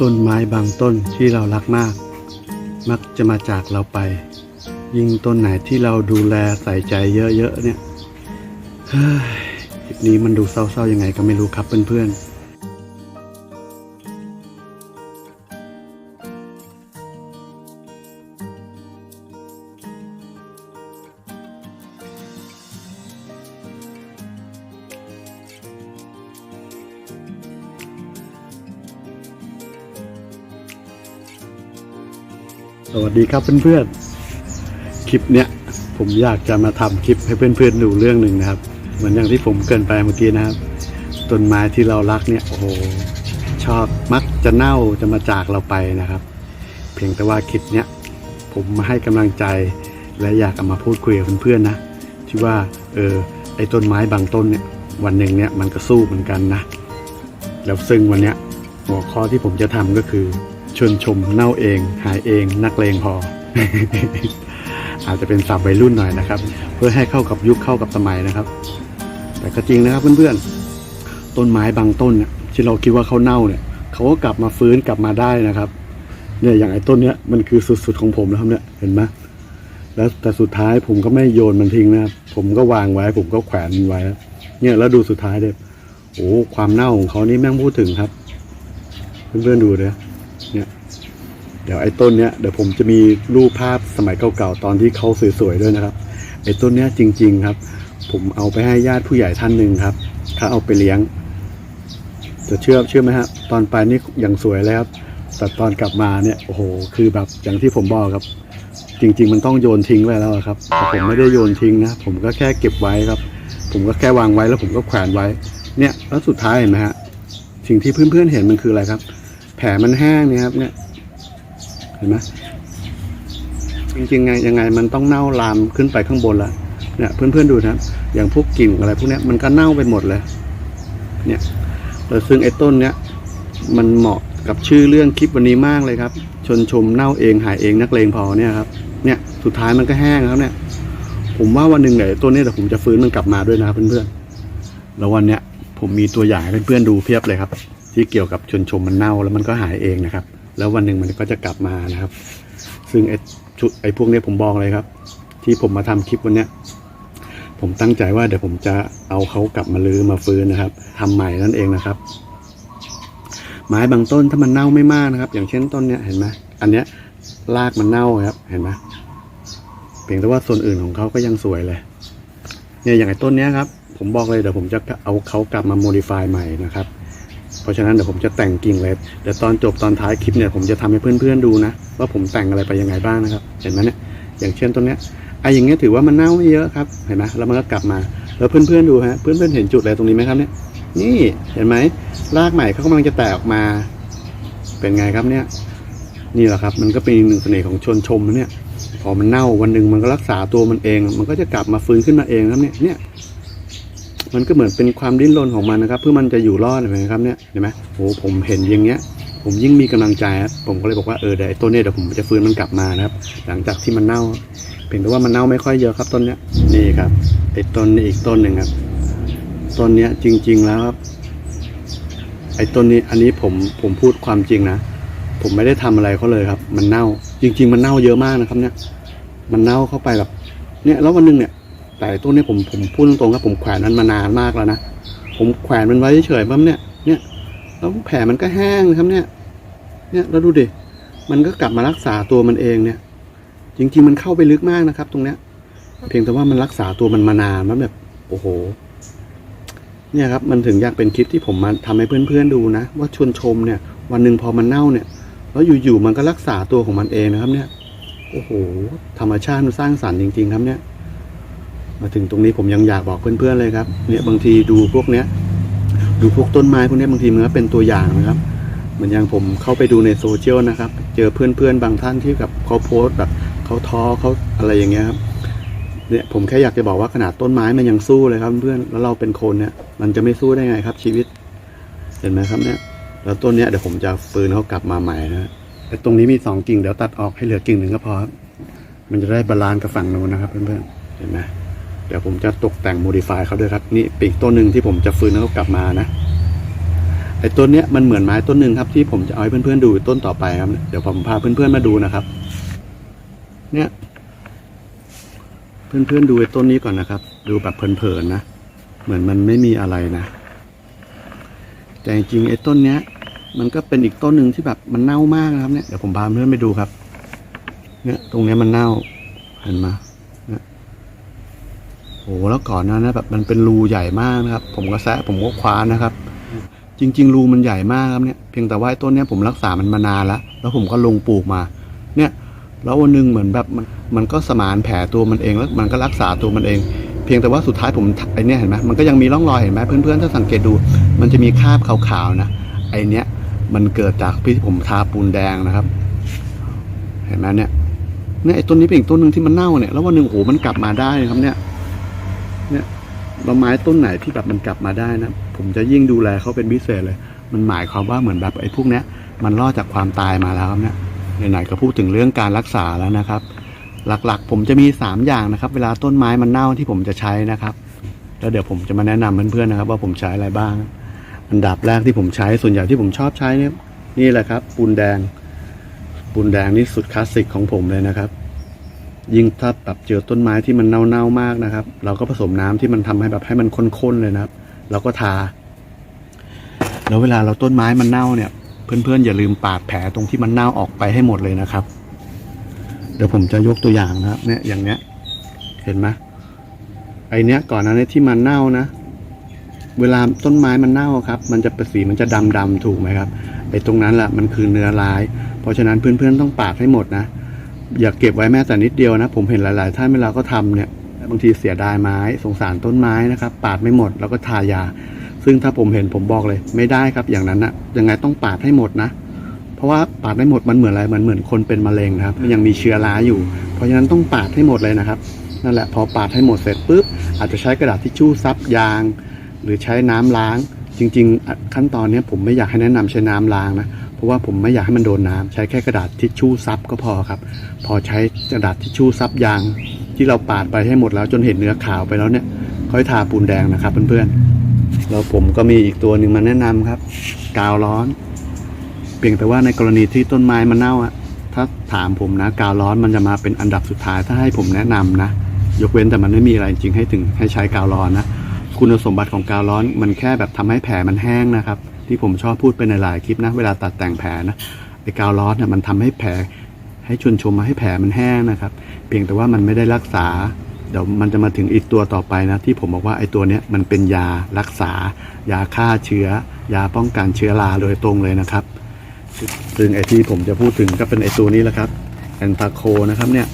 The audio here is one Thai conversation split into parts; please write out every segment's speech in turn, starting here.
ต้นไม้บางต้นที่เรารักมาก มักจะมาจากเราไป ยิ่งต้นไหนที่เราดูแลใส่ใจเยอะๆเนี่ยเฮ้ยคลิปนี้มันดูเศร้าๆยังไงก็ไม่รู้ครับเพื่อนๆ สวัสดีครับเพื่อนๆ คลิปเนี้ยผมอยากจะมาทำคลิปให้เพื่อนๆดูเรื่องหนึ่งนะครับ เหมือนอย่างที่ผมเกินไปเมื่อกี้นะครับ ต้นไม้ที่เรารักเนี่ยโอ้โหชอบมักจะเน่าจะมาจากเราไปนะครับ เพียงแต่ว่าคลิปเนี้ยผมมาให้กำลังใจ และอยากเอามาพูดคุยกับเพื่อนๆนะที่ว่าเออไอ้ต้นไม้บางต้นเนี่ยวันหนึ่งเนี่ยมันก็สู้เหมือนกันนะ แล้วซึ่งวันเนี้ยหัวข้อที่ผมจะทำก็คือ ชวนชมเน่าเอง หายเอง นักเลงพอ อาจจะเป็นศัพท์วัยรุ่นหน่อยนะครับ เพื่อให้เข้ากับยุคเข้ากับสมัยนะครับ แต่ก็จริงนะครับเพื่อนๆต้นไม้บางต้นเนี่ยที่เราคิดว่าเขาเน่าเนี่ยเขาก็กลับมาฟื้นกลับมาได้นะครับเนี่ยอย่างไอ้ต้นเนี้ยมันคือสุดๆของผมแล้วครับเนี่ยเห็นไหมแล้วแต่สุดท้ายผมก็ไม่โยนมันทิ้งนะครับผมก็วางไว้ ผมก็แขวนมันไว้ เนี่ยแล้วดูสุดท้ายเด็โอ้ความเน่าของเขานี่แม่งพูดถึงครับ เพื่อนๆดูเลย เดี๋ยวไอ้ต้นเนี้ยเดี๋ยวผมจะมีรูปภาพสมัยเก่าๆตอนที่เขาสวยๆด้วยนะครับ ไอ้ต้นเนี้ยจริง ๆครับ ผมเอาไปให้ญาติผู้ใหญ่ท่านหนึ่งครับเขาเอาไปเลี้ยงจะเชื่อเชื่อไหมฮะตอนไปนี่ยังสวยแล้วครับแต่ตอนกลับมาเนี่ยโอ้โหคือแบบอย่างที่ผมบอกครับ จริง ๆ มันต้องโยนทิ้งไว้แล้วครับแต่ผมไม่ได้โยนทิ้งนะผมก็แค่เก็บไว้ครับ ผมก็แค่วางไว้แล้วผมก็แขวนไว้ เนี่ยแล้วสุดท้ายเห็นไหมฮะสิ่งที่เพื่อนๆเห็นมันคืออะไรครับ แผลมันแห้งเนี่ยครับเนี่ย เห็นไหมจริงๆไงยังไงมันต้องเน่าลามขึ้นไปข้างบนแล้วเนี่ยเพื่อนๆดูนะอย่างพวกกิ่งอะไรพวกนี้มันก็เน่าไปหมดเลยเนี่ยแล้วซึ่งไอ้ต้นเนี้ยมันเหมาะกับชื่อเรื่องคลิปวันนี้มากเลยครับ ชนชมเน่าเองหายเองนักเลงพอเนี่ยครับเนี่ยสุดท้ายมันก็แห้งแล้วเนี่ย ผมว่าวันหนึ่งเนี่ยต้นนี้เดี๋ยวผมจะฟื้นมันกลับมาด้วยนะครับเพื่อนๆแล้ววันเนี้ยผมมีตัวอย่างให้เพื่อนๆดูเพียบเลยครับ ที่เกี่ยวกับชนชมมันเน่าแล้วมันก็หายเองนะครับ แล้ววันหนึ่งมันก็จะกลับมานะครับ ซึ่งไอ้ชุดไอ้พวกนี้ผมบอกเลยครับ ที่ผมมาทำคลิปวันเนี้ยผมตั้งใจว่าเดี๋ยวผมจะเอาเขากลับมาลื้อมาฟื้นนะครับทำใหม่นั่นเองนะครับ ไม้บางต้นถ้ามันเน่าไม่มากนะครับ อย่างเช่นต้นเนี้ยเห็นไหมอันเนี้ยรากมันเน่าครับ เห็นไหมเพียงแต่ว่าส่วนอื่นของเขาก็ยังสวยเลย เนี่ยอย่างไอ้ต้นเนี้ยครับ ผมบอกเลยเดี๋ยวผมจะเอาเขากลับมาโมดิฟายใหม่นะครับ ราะฉะนั้นเดี๋ยวผมจะแต่งกิ่งเลยเดี๋ยวตอนจบตอนท้ายคลิปเนี่ยผมจะทำให้เพื่อนๆดูนะ ว่าผมแต่งอะไรไปยังไงบ้างนะครับ เห็นไหมเนี่ยอย่างเช่นต้นเนี้ยไอ้อย่างเงี้ยถือว่ามันเน่าไม่เยอะครับเห็นไหมแล้วมันก็กลับมา แล้วเพื่อนๆดูฮะเพื่อนๆเห็นจุดอะไรตรงนี้ไหมครับเนี่ยนี่เห็นไหมรากใหม่เขากำลังจะแตกออกมา เป็นไงครับเนี่ย นี่แหละครับ มันก็เป็นอีกหนึ่งเสน่ห์ของชนชมนะเนี่ยพอมันเน่าวันหนึ่งมันก็รักษาตัวมันเอง มันก็จะกลับมาฟื้นขึ้นมาเองครับเนี่ยเนี่ย มันก็เหมือนเป็นความดิ้นรนของมันนะครับ เพื่อมันจะอยู่รอดเห็นไหมครับเนี่ยเห็นไหมโอ้ผมเห็นอย่างเงี้ย ผมยิ่งมีกำลังใจครับผมก็เลยบอกว่าเออเดี๋ยวไอ้ต้นเนี้เดี๋ยวผมจะฟื้นมันกลับมานะครับ หลังจากที่มันเน่าเพียงแต่ว่ามันเน่าไม่ค่อยเยอะครับต้นเนี้ยนี่ครับไอ้ต้นนี้อีกต้นหนึ่งครับต้นเนี้ยจริง ๆแล้วครับ ไอ้ต้นนี้อันนี้ผมผมพูดความจริงนะผมไม่ได้ทำอะไรเขาเลยครับ มันเน่า จริง ๆ มันเน่าเยอะมากนะครับ เนี่ย มันเน่าเข้าไปแบบเนี่ยแล้ววันหนึ่งเนี่ย แต่ต้นนี้ผมผมพูดตรงๆครับผมแขวนมันมานานมากแล้วนะผมแขวนมันไว้เฉยๆปั๊บเนี่ยเนี่ยแล้วแผลมันก็แห้งนะครับเนี่ย เนี่ยแล้วดูดิมันก็กลับมารักษาตัวมันเองเนี่ย จริง ๆ มันเข้าไปลึกมากนะครับ ตรงเนี้ย เพียงแต่ว่ามันรักษาตัวมันมานานมันแบบโอ้โห เนี่ยครับ มันถึงอยากเป็นคลิปที่ผมมาทำให้เพื่อนๆดูนะว่าชวนชมเนี่ย วันหนึ่งพอมันเน่าเนี่ยแล้วอยู่ๆมันก็รักษาตัวของมันเองนะครับ เนี่ย โอ้โห ธรรมชาติมันสร้างสรรค์จริง ๆ ครับเนี่ย มาถึงตรงนี้ผมยังอยากบอกเพื่อนๆเลยครับเนี่ยบางทีดูพวกเนี้ย ดูพวกต้นไม้พวกนี้บางทีมันก็เป็นตัวอย่างนะครับเหมือนอย่างผมเข้าไปดูในโซเชียลนะครับ เจอเพื่อนๆบางท่านที่กับเขาโพสต์แบบเขาท้อเขาอะไรอย่างเงี้ยครับเนี่ยผมแค่อยากจะบอกว่าขนาดต้นไม้มันยังสู้เลยครับเพื่อนแล้วเราเป็นคนเนี่ย มันจะไม่สู้ได้ไงครับ ชีวิต เห็นไหมครับเนี่ยแล้วต้นเนี้ยเดี๋ยวผมจะฟื้นเขากลับมาใหม่นะแต่ตรงนี้มีสองกิ่งเดี๋ยวตัดออกให้เหลือกิ่งหนึ่งก็พอครับมันจะได้บาลานซ์กับฝั่งนู้นนะครับเพื่อนๆเห็นไหม เดี๋ยวผมจะตกแต่งโมดิฟายเขาด้วยครับ นี่ปีกต้นหนึ่งที่ผมจะฟื้นให้เขากลับมานะไอ้ต้นเนี้ยมันเหมือนไม้ต้นหนึ่งครับที่ผมจะเอาให้เพื่อนๆดูต้นต่อไปครับ เดี๋ยวผมพาเพื่อนๆมาดูนะครับ เนี่ยเพื่อนๆดูไอ้ต้นนี้ก่อนนะครับ ดูแบบเพลินๆนะ เหมือนมันไม่มีอะไรนะ แต่จริงๆไอ้ต้นเนี้ย มันก็เป็นอีกต้นหนึ่งที่แบบมันเน่ามากนะครับเนี่ยเดี๋ยวผมพาเพื่อนไปดูครับ เนี่ยตรงเนี้ยมันเน่าเห็นไหม อ้แล้วก่อนหน้านั้นแบบมันเป็นรูใหญ่มากนะครับ ผมก็แซะผมก็คว้านนะครับ จริง ๆ รูมันใหญ่มากครับเนี่ยเพียงแต่ว่าต้นเนี้ยผมรักษามันมานานแล้วแล้วผมก็ลงปลูกมา เนี่ยแล้ววันหนึ่งเหมือนแบบมันมันก็สมานแผลตัวมันเองแล้วมันก็รักษาตัวมันเอง เพียงแต่ว่าสุดท้ายผมไอเนี้ยเห็นไหมมันก็ยังมีร่องรอยเห็นไหมเพื่อนๆถ้าสังเกตดู มันจะมีคราบขาวๆนะไอเนี้ยมันเกิดจากที่ผมทาปูนแดงนะครับ เห็นไหมเนี่ยเนี่ยไอต้นนี้เป็นอีกต้นหนึ่งที่มันเน่าเนี่ยแล้ววันหนึ่งโอ้โหมันกลับมาได้นะครับเนี่ย เนี่ยใบไม้ต้นไหนที่แบบมันกลับมาได้นะ ผมจะยิ่งดูแลเขาเป็นพิเศษเลย มันหมายความว่าเหมือนแบบไอ้พวกเนี้ยมันรอดจากความตายมาแล้วเนี่ยไหนๆก็พูดถึงเรื่องการรักษาแล้วนะครับ หลักๆ ผมจะมีสามอย่างนะครับ เวลาต้นไม้มันเน่าที่ผมจะใช้นะครับ แล้วเดี๋ยวผมจะมาแนะนำเพื่อนๆนะครับ ว่าผมใช้อะไรบ้าง อันดับแรกที่ผมใช้ส่วนใหญ่ที่ผมชอบใช้เนี่ยนี่แหละครับปูนแดงปูนแดงนี่สุดคลาสสิกของผมเลยนะครับ ยิ่งถ้าแบบเจอต้นไม้ที่มันเน่าๆมากนะครับ เราก็ผสมน้ำที่มันทำให้แบบให้มันข้นๆเลยนะครับ เราก็ทา แล้วเวลาเราต้นไม้มันเน่าเนี่ย เพื่อนๆอย่าลืมปาดแผลตรงที่มันเน่าออกไปให้หมดเลยนะครับ เดี๋ยวผมจะยกตัวอย่างนะครับ เนี่ยอย่างเนี้ย เห็นไหมไอเนี้ยก่อนหน้านี้ที่มันเน่านะ เวลาต้นไม้มันเน่าครับ มันจะเป็นสีมันจะดำดำๆถูกไหมครับไอตรงนั้นแหละมันคือเนื้อร้าย เพราะฉะนั้นเพื่อนๆต้องปาดให้หมดนะ อย่าเก็บไว้แม้แต่นิดเดียวนะ ผมเห็นหลาย ๆ ท่านเวลาก็ทำเนี่ยบางทีเสียดายไม้ สงสารต้นไม้นะครับ ปาดไม่หมดแล้วก็ทายา ซึ่งถ้าผมเห็นผมบอกเลย ไม่ได้ครับอย่างนั้นนะยังไงต้องปาดให้หมดนะ เพราะว่าปาดไม่หมดมันเหมือนอะไรมันเหมือนคนเป็นมะเร็งนะครับ มันยังมีเชื้อราอยู่ เพราะฉะนั้นต้องปาดให้หมดเลยนะครับนั่นแหละพอปาดให้หมดเสร็จปุ๊บอาจจะใช้กระดาษทิชชู่ซับยาง หรือใช้น้ำล้าง จริง ๆ ขั้นตอนนี้ผมไม่อยากให้แนะนำใช้น้ำล้างนะ เพราะว่าผมไม่อยากให้มันโดนน้ำใช้แค่กระดาษทิชชู่ซับก็พอครับ พอใช้กระดาษทิชชู่ซับยาง ที่เราปาดไปให้หมดแล้วจนเห็นเนื้อขาวไปแล้วเนี่ย ค่อยทาปูนแดงนะครับเพื่อนๆแล้วผมก็มีอีกตัวหนึ่งมาแนะนำครับกาวร้อน เพียงแต่ว่าในกรณีที่ต้นไม้มันเน่าอะถ้าถามผมนะกาวร้อนมันจะมาเป็นอันดับสุดท้ายถ้าให้ผมแนะนำนะยกเว้นแต่มันไม่มีอะไรจริงให้ถึงให้ใช้กาวร้อนนะคุณสมบัติของกาวร้อนมันแค่แบบทำให้แผลมันแห้งนะครับ ที่ผมชอบพูดไปในหลายคลิปนะ เวลาตัดแต่งแผลนะไอ้กาวร้อนเนี่ยมันทำให้แผลให้ชวนชมมาให้แผลมันแห้งนะครับ เพียงแต่ว่ามันไม่ได้รักษา เดี๋ยวมันจะมาถึงอีกตัวต่อไปนะที่ผมบอกว่าไอ้ตัวเนี้ยมันเป็นยารักษา ยาฆ่าเชื้อ ยาป้องกันเชื้อราโดยตรงเลยนะครับ ซึ่งไอ้ที่ผมจะพูดถึงก็เป็นไอ้ตัวนี้แหละครับแอนตาโคนะครับเนี่ย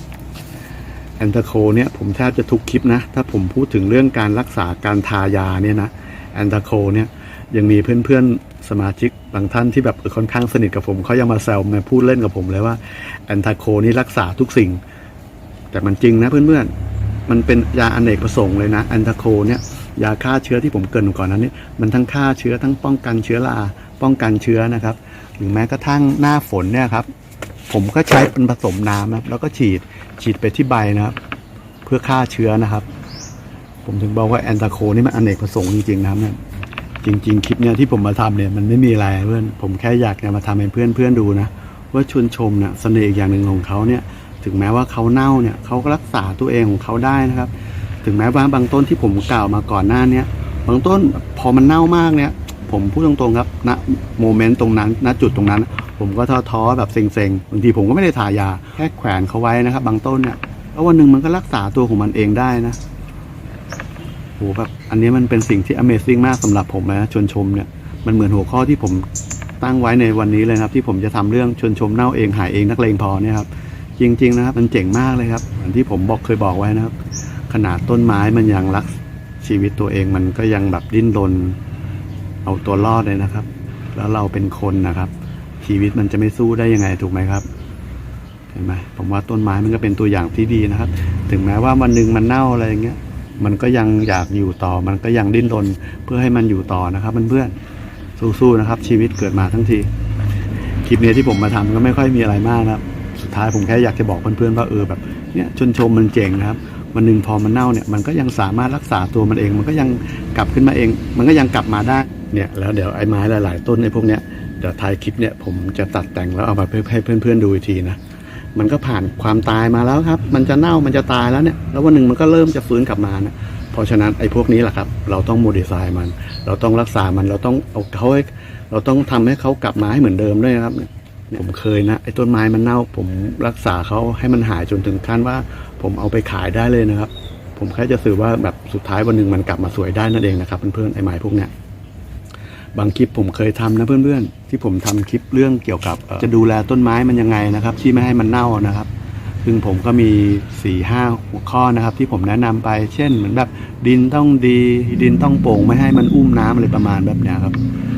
แอนตาโคเนี่ยผมแทบจะทุกคลิปนะ ถ้าผมพูดถึงเรื่องการรักษาการทายาเนี่ยนะแอนตาโคเนี่ย ยังมีเพื่อนๆสมาชิกบางท่านที่แบบค่อนข้างสนิทกับผมเขายังมาแซวมาพูดเล่นกับผมเลยว่าแอนตาโคนี่รักษาทุกสิ่ง แต่มันจริงนะเพื่อนๆ มันเป็นยาอเนกประสงค์เลยนะแอนตาโคเนี่ยยาฆ่าเชื้อที่ผมเกินก่อนนั้นนี่มันทั้งฆ่าเชื้อทั้งป้องกันเชื้อราป้องกันเชื้อนะครับหรือแม้กระทั่งหน้าฝนเนี่ยครับ ผมก็ใช้เป็นผสมน้ำนะครับแล้วก็ฉีดฉีดไปที่ใบนะครับ เพื่อฆ่าเชื้อนะครับ ผมถึงบอกว่าแอนตาโคนี่มันอเนกประสงค์จริงๆนะครับเนี่ย จริง ๆ คลิปเนี่ยที่ผมมาทำเนี่ยมันไม่มีอะไรเพื่อนผมแค่อยากจะมาทำให้เพื่อนเพื่อนดูนะว่าชวนชมเนี่ยเสน่ห์อีกอย่างหนึ่งของเขาเนี่ยถึงแม้ว่าเขาเน่าเนี่ยเขาก็รักษาตัวเองของเขาได้นะครับ ถึงแม้ว่าบางต้นที่ผมกล่าวมาก่อนหน้าเนี้ยบางต้นพอมันเน่ามากเนี่ย ผมพูดตรงๆครับณโมเมนต์ตรงนั้นณจุดตรงนั้น ผมก็ท้อๆแบบเซ็งๆบางทีผมก็ไม่ได้ทายาแค่แขวนเขาไว้นะครับ บางต้นเนี่ยแล้ววันหนึ่งมันก็รักษาตัวของมันเองได้นะ โหแบบอันนี้มันเป็นสิ่งที่ Amazing มากสำหรับผมนะชวนชมเนี่ยมันเหมือนหัวข้อที่ผมตั้งไว้ในวันนี้เลยครับ ที่ผมจะทำเรื่องชวนชมเน่าเองหายเองนักเลงพอเนี่ยครับจริง ๆ นะครับมันเจ๋งมากเลยครับเหมือนที่ผมบอกเคยบอกไว้นะครับ ขนาดต้นไม้มันยังรักชีวิตตัวเองมันก็ยังแบบดิ้นรนเอาตัวรอดเลยนะครับ แล้วเราเป็นคนนะครับ ชีวิตมันจะไม่สู้ได้ยังไงถูกไหมครับเห็นไหมผมว่าต้นไม้มันก็เป็นตัวอย่างที่ดีนะครับ ถึงแม้ว่าวันหนึ่งมันเน่าอะไรอย่างเงี้ย มันก็ยังอยากอยู่ต่อ มันก็ยังดิ้นรนเพื่อให้มันอยู่ต่อนะครับเพื่อนๆสู้ๆนะครับ ชีวิตเกิดมาทั้งทีคลิปนี้ที่ผมมาทำก็ไม่ค่อยมีอะไรมากนะครับ สุดท้ายผมแค่อยากจะบอกเพื่อนๆว่าเออแบบเนี่ยชนชมมันเจ๋งนะครับวันหนึ่งพอมันเน่าเนี่ยมันก็ยังสามารถรักษาตัวมันเอง มันก็ยังกลับขึ้นมาเอง มันก็ยังกลับมาได้เนี่ยแล้วเดี๋ยวไอ้ไม้หลาย ๆ ต้นไอ้พวกเนี้ยเดี๋ยวท้ายคลิปเนี่ยผมจะตัดแต่งแล้วเอามาให้เพื่อนๆดูอีกทีนะ มันก็ผ่านความตายมาแล้วครับ มันจะเน่ามันจะตายแล้วเนี่ย แล้ววันหนึ่งมันก็เริ่มจะฟื้นกลับมานะเพราะฉะนั้นไอ้พวกนี้แหละครับ เราต้องโมดิฟายมัน เราต้องรักษามันเราต้องเอาเขาให้เราต้องทำให้เขากลับมาให้เหมือนเดิมด้วยนะครับผมเคยนะไอ้ต้นไม้มันเน่า ผมรักษาเขาให้มันหายจนถึงขั้นว่า ผมเอาไปขายได้เลยนะครับ ผมแค่จะสื่อว่าแบบสุดท้ายวันหนึ่งมันกลับมาสวยได้นั่นเองนะครับเพื่อนๆไอ้ไม้พวกเนี้ย บางคลิปผมเคยทำนะเพื่อนๆ ที่ผมทำคลิปเรื่องเกี่ยวกับจะดูแลต้นไม้มันยังไงนะครับ ที่ไม่ให้มันเน่านะครับ ซึ่งผมก็มี4ี่ห้าหัวข้อนะครับ ที่ผมแนะนำไป เช่นเหมือนแบบดินต้องดีดินต้องโป่งไม่ให้มันอุ้มน้ำอะไรประมาณแบบเนี้ยครับ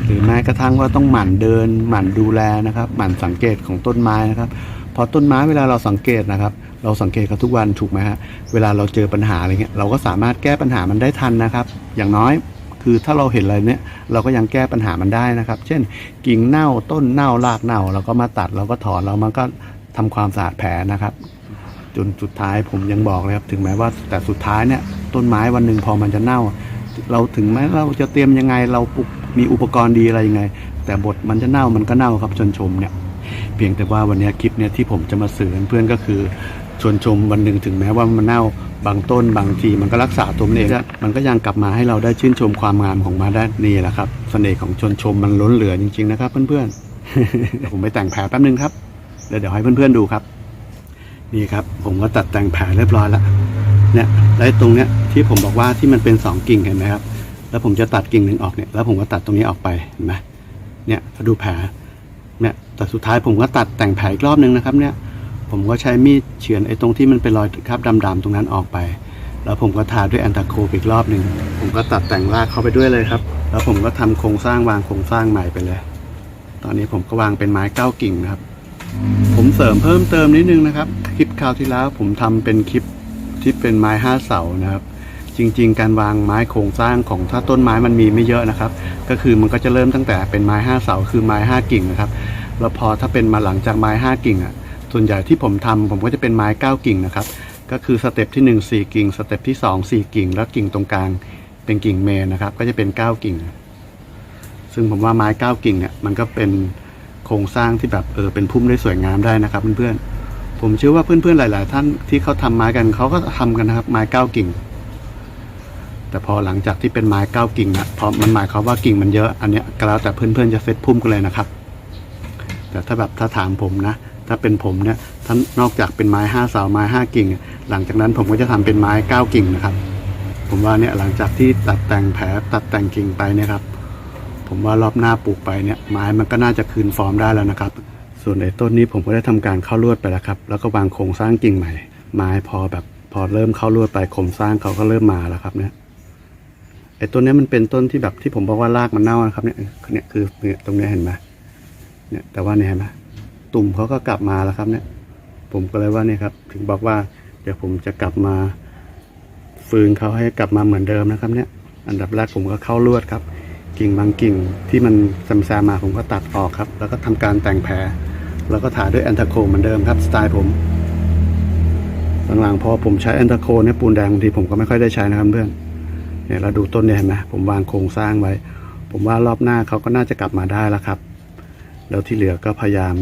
หรือแม้กระทั่งว่าต้องหมั่นเดิน หมั่นดูแลนะครับหมั่นสังเกตของต้นไม้นะครับพอต้นไม้เวลาเราสังเกตนะครับ เราสังเกตเขาทุกวันถูกไหมฮะเวลาเราเจอปัญหาอะไรเงี้ยเราก็สามารถแก้ปัญหามันได้ทันนะครับ อย่างน้อย คือถ้าเราเห็นอะไรเนี่ยเราก็ยังแก้ปัญหามันได้นะครับ เช่น กิ่งเน่าต้นเน่ารากเน่าเราก็มาตัดเราก็ถอนเรามันก็ทำความสะอาดแผลนะครับ จนสุดท้ายผมยังบอกเลยครับถึงแม้ว่าแต่สุดท้ายเนี่ยต้นไม้วันหนึ่งพอมันจะเน่า เราถึงแม้เราจะเตรียมยังไงเราปุกมีอุปกรณ์ดีอะไรยังไง แต่บทมันจะเน่ามันก็เน่าครับชนชมเนี่ยเพียงแต่ว่าวันนี้คลิปเนี่ยที่ผมจะมาสื่อเพื่อนก็คือ ชวนชมวันหนึ่งถึงแม้ว่ามันเน่าบางต้นบางทีมันก็รักษาตัวมันเองได้มันก็ยังกลับมาให้เราได้ชื่นชมความงามของมันได้นี่แหละครับเสน่ห์ของชวนชมมันล้นเหลือจริง ๆ นะครับ เพื่อนๆเดี๋ยวผมไปแต่งแผลแป๊บนึงครับแล้วเดี๋ยวให้เพื่อนๆดูครับ นี่ครับ ผมก็ตัดแต่งแผลเรียบร้อยแล้วเนี่ยแล้วตรงเนี้ยที่ผมบอกว่าที่มันเป็นสองกิ่งเห็นไหมครับ แล้วผมจะตัดกิ่งหนึ่งออกเนี่ยแล้วผมก็ตัดตรงนี้ออกไปเห็นไหมเนี่ยถ้าดูแผลเนี่ยแต่สุดท้ายผมก็ตัดแต่งแผลอีกรอบนึงนะครับเนี่ย ผมก็ใช้มีดเฉือนไอ้ตรงที่มันเป็นรอยคราบดำๆตรงนั้นออกไป แล้วผมก็ทาด้วยแอนตาโคปอีกรอบหนึ่งผมก็ตัดแต่งรากเข้าไปด้วยเลยครับ แล้วผมก็ทำโครงสร้างวางโครงสร้างใหม่ไปเลย ตอนนี้ผมก็วางเป็นไม้เก้ากิ่งนะครับ ผมเสริมเพิ่มเติมนิดนึงนะครับ คลิปคราวที่แล้วผมทำเป็นคลิปที่เป็นไม้ห้าเสานะครับจริง ๆ การวางไม้โครงสร้างของถ้าต้นไม้มันมีไม่เยอะนะครับ ก็คือมันก็จะเริ่มตั้งแต่เป็นไม้ห้าเสาคือไม้ห้ากิ่งนะครับ แล้วพอถ้าเป็นมาหลังจากไม้ห้ากิ่งอะ ส่วนใหญ่ที่ผมทำผมก็จะเป็นไม้เก้ากิ่งนะครับ ก็คือสเต็ปที่หนึ่งสี่กิ่ง สเต็ปที่สองสี่กิ่ง แล้วกิ่งตรงกลางเป็นกิ่งเมนนะครับ ก็จะเป็นเก้ากิ่ง ซึ่งผมว่าไม้เก้ากิ่งเนี่ยมันก็เป็นโครงสร้างที่แบบเออเป็นพุ่มได้สวยงามได้นะครับเพื่อนๆผมเชื่อว่าเพื่อนๆหลาย ๆ ท่านที่เขาทำไม้กันเขาก็ทำกันนะครับ ไม้เก้ากิ่ง แต่พอหลังจากที่เป็นไม้เก้ากิ่งนะพอมันหมายความว่ากิ่งมันเยอะอันเนี้ยก็แล้วแต่เพื่อนๆจะเซตพุ่มกันเลยนะครับ แต่ถ้าแบบถ้าถามผมนะ ถ้าเป็นผมเนี่ยท่านนอกจากเป็นไม้ห้าเสาไม้ห้ากิ่ง หลังจากนั้นผมก็จะทำเป็นไม้เก้ากิ่งนะครับ ผมว่าเนี่ยหลังจากที่ตัดแต่งแผลตัดแต่งกิ่งไปเนี่ยครับ ผมว่ารอบหน้าปลูกไปเนี่ยไม้มันก็น่าจะคืนฟอร์มได้แล้วนะครับ ส่วนไอ้ต้นนี้ผมก็ได้ทำการเข้าลวดไปแล้วครับ แล้วก็วางโครงสร้างกิ่งใหม่ ไม้พอแบบพอเริ่มเข้าลวดไปโครงสร้างเขาก็เริ่มมาแล้วครับเนี่ยไอ้ต้นนี้มันเป็นต้นที่แบบที่ผมบอกว่ารากมันเน่านะครับเนี่ยเนี่ยคือตรงนี้เห็นไหมเนี่ยแต่ว่าเนี่ยเห็นไหม ตุ่มเขาก็กลับมาแล้วครับเนี่ย ผมก็เลยว่าเนี่ยครับ ถึงบอกว่าเดี๋ยวผมจะกลับมาฟื้นเขาให้กลับมาเหมือนเดิมนะครับเนี่ย อันดับแรกผมก็เข้าลวดครับ กิ่งบางกิ่งที่มันแซมๆมาผมก็ตัดออกครับ แล้วก็ทำการแต่งแผลแล้วก็ถาด้วยแอนตาโคเหมือนเดิมครับสไตล์ผมหลังๆพอผมใช้แอนตาโคเนี่ยปูนแดงบางทีผมก็ไม่ค่อยได้ใช้นะครับเพื่อนเนี่ยเราดูต้นเนี่ยเห็นไหมผมวางโครงสร้างไว้ ผมว่ารอบหน้าเขาก็น่าจะกลับมาได้แล้วครับ แล้วที่เหลือก็พยายาม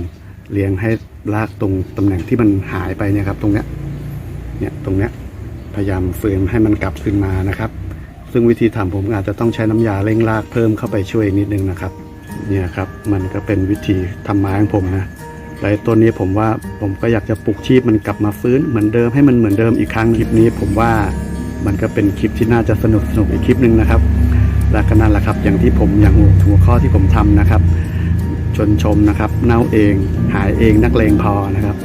เลี้ยงให้รากตรงตำแหน่งที่มันหายไปเนี่ยครับ ตรงเนี้ยเนี่ยตรงเนี้ยพยายามฝืนให้มันกลับขึ้นมานะครับ ซึ่งวิธีทำผมอาจจะต้องใช้น้ำยาเร่งรากเพิ่มเข้าไปช่วยนิดนึงนะครับ เนี่ยครับมันก็เป็นวิธีทำไม้ของผมนะและต้นนี้ผมว่าผมก็อยากจะปลุกชีพมันกลับมาฟื้นเหมือนเดิมให้มันเหมือนเดิมอีกครั้งคลิปนี้ ผมว่ามันก็เป็นคลิปที่น่าจะสนุกสนุกอีกคลิปหนึ่งนะครับ และก็นั่นแหละครับ อย่างที่ผมอย่างหัวข้อที่ผมทำนะครับ ชนชมนะครับ เน่าเองหายเองนักเลงพอนะครับ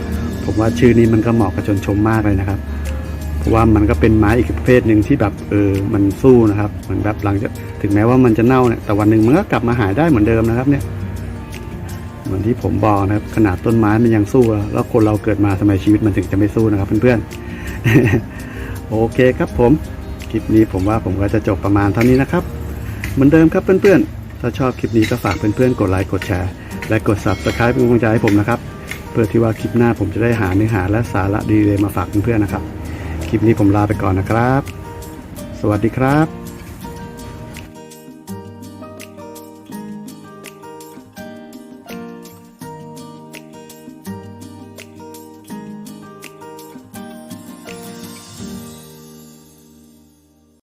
ผมว่าชื่อนี้มันก็เหมาะกับชนชมมากเลยนะครับเพราะว่ามันก็เป็นไม้อีกประเภทหนึ่งที่แบบเออมันสู้นะครับเหมือนแบบหลังจากถึงแม้ว่ามันจะเน่าเนี่ยแต่วันหนึ่งมันก็กลับมาหายได้เหมือนเดิมนะครับเนี่ย เหมือนที่ผมบอกนะครับ ขนาดต้นไม้มันยังสู้อะแล้วคนเราเกิดมาทำไมชีวิตมันถึงจะไม่สู้นะครับเพื่อนๆโอเคครับผมคลิปนี้ผมว่าผมก็จะจบประมาณเท่านี้นะครับ เหมือนเดิมครับเพื่อนๆ ถ้าชอบคลิปนี้ก็ฝากเพื่อนๆ กดไลค์ กดแชร์ และกด subscribe เป็นกำลังใจให้ผมนะครับ เพื่อที่ว่าคลิปหน้าผมจะได้หาเนื้อหาและสาระดีๆมาฝากเพื่อนๆนะครับ คลิปนี้ผมลาไปก่อนนะครับ สวัสดีครับ